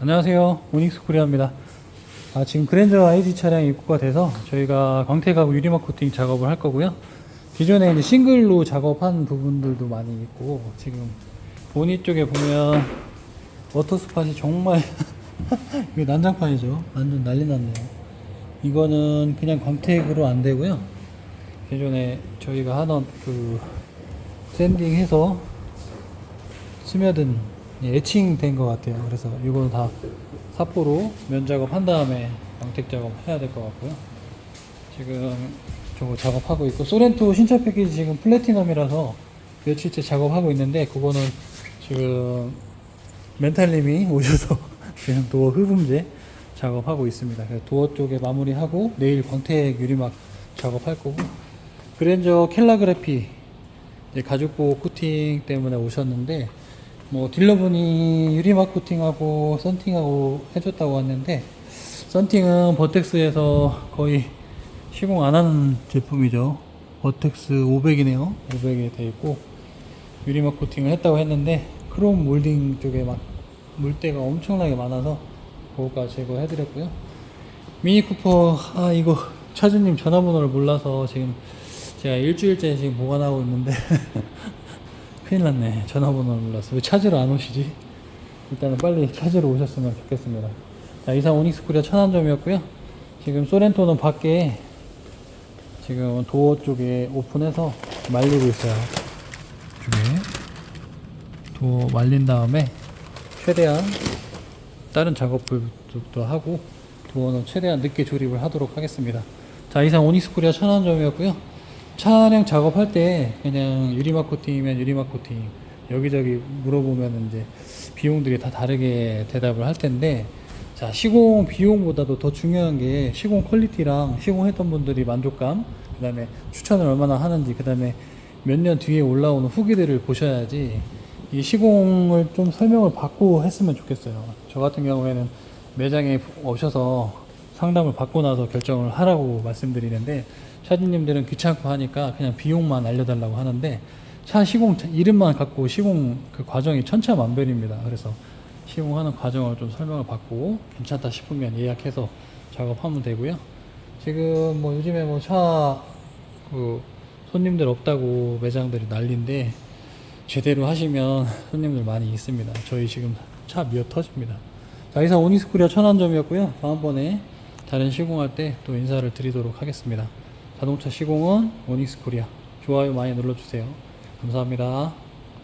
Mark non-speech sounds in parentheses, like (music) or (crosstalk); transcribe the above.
안녕하세요. 오닉스 코리아입니다. 아, 지금 그랜저 IG 차량이 입고가 돼서 저희가 광택하고 유리막 코팅 작업을 할 거고요. 기존에 이제 싱글로 작업한 부분들도 많이 있고 지금 보니 쪽에 보면 워터스팟이 정말 (laughs) 이게 난장판이죠. 완전 난리 났네요. 이거는 그냥 광택으로 안 되고요. 기존에 저희가 하던 그 샌딩해서 스며든 예, 애칭된 것 같아요. 그래서 이건 다 사포로 면 작업한 다음에 광택 작업 해야 될 것 같고요. 지금 저거 작업하고 있고 소렌토 신차 패키지 지금 플래티넘이라서 며칠째 작업하고 있는데 그거는 지금 멘탈님이 (laughs) 오셔서 지금 도어 흡음제 작업하고 있습니다. 도어 쪽에 마무리하고 내일 광택 유리막 작업할 거고 그랜저 켈라그래피 이제 가죽보 코팅 때문에 오셨는데 뭐 딜러분이 유리막 코팅하고 썬팅하고 해줬다고 했는데 썬팅은 버텍스에서 거의 시공 안 하는 제품이죠. 버텍스 500이네요. 500에 돼 있고 유리막 코팅을 했다고 했는데 크롬 몰딩 쪽에 막 물때가 엄청나게 많아서 그거까지 제거해 드렸고요. 미니 쿠퍼 아 이거 차주님 전화번호를 몰라서 지금 제가 일주일째 지금 보관하고 있는데 (laughs) 큰일 났네. 전화번호를 몰랐어 왜 찾으러 안 오시지? 일단은 빨리 찾으러 오셨으면 좋겠습니다. 자 이상 오닉스 코리아 천안점이었고요. 지금 소렌토는 밖에 지금 도어 쪽에 오픈해서 말리고 있어요. 쪽에 도어 말린 다음에 최대한 다른 작업들도 하고 도어는 최대한 늦게 조립을 하도록 하겠습니다. 자 이상 오닉스 코리아 천안점이었고요. 차량 작업할 때 그냥 유리막 코팅이면 유리막 코팅 여기저기 물어보면 이제 비용들이 다 다르게 대답을 할 텐데 자 시공 비용보다도 더 중요한 게 시공 퀄리티랑 시공했던 분들이 만족감 그 다음에 추천을 얼마나 하는지 그 다음에 몇 년 뒤에 올라오는 후기들을 보셔야지 이 시공을 좀 설명을 받고 했으면 좋겠어요. 저 같은 경우에는 매장에 오셔서 상담을 받고 나서 결정을 하라고 말씀드리는데 차주님들은 귀찮고 하니까 그냥 비용만 알려달라고 하는데 차 시공 이름만 갖고 시공 그 과정이 천차만별입니다. 그래서 시공하는 과정을 좀 설명을 받고 괜찮다 싶으면 예약해서 작업하면 되고요. 지금 뭐 요즘에 뭐 차 그 손님들 없다고 매장들이 난리인데 제대로 하시면 손님들 많이 있습니다. 저희 지금 차 미어 터집니다. 자, 이상 오닉스 코리아 천안점이었고요. 다음번에 다른 시공할 때 또 인사를 드리도록 하겠습니다. 자동차 시공은 오닉스 코리아. 좋아요 많이 눌러주세요. 감사합니다.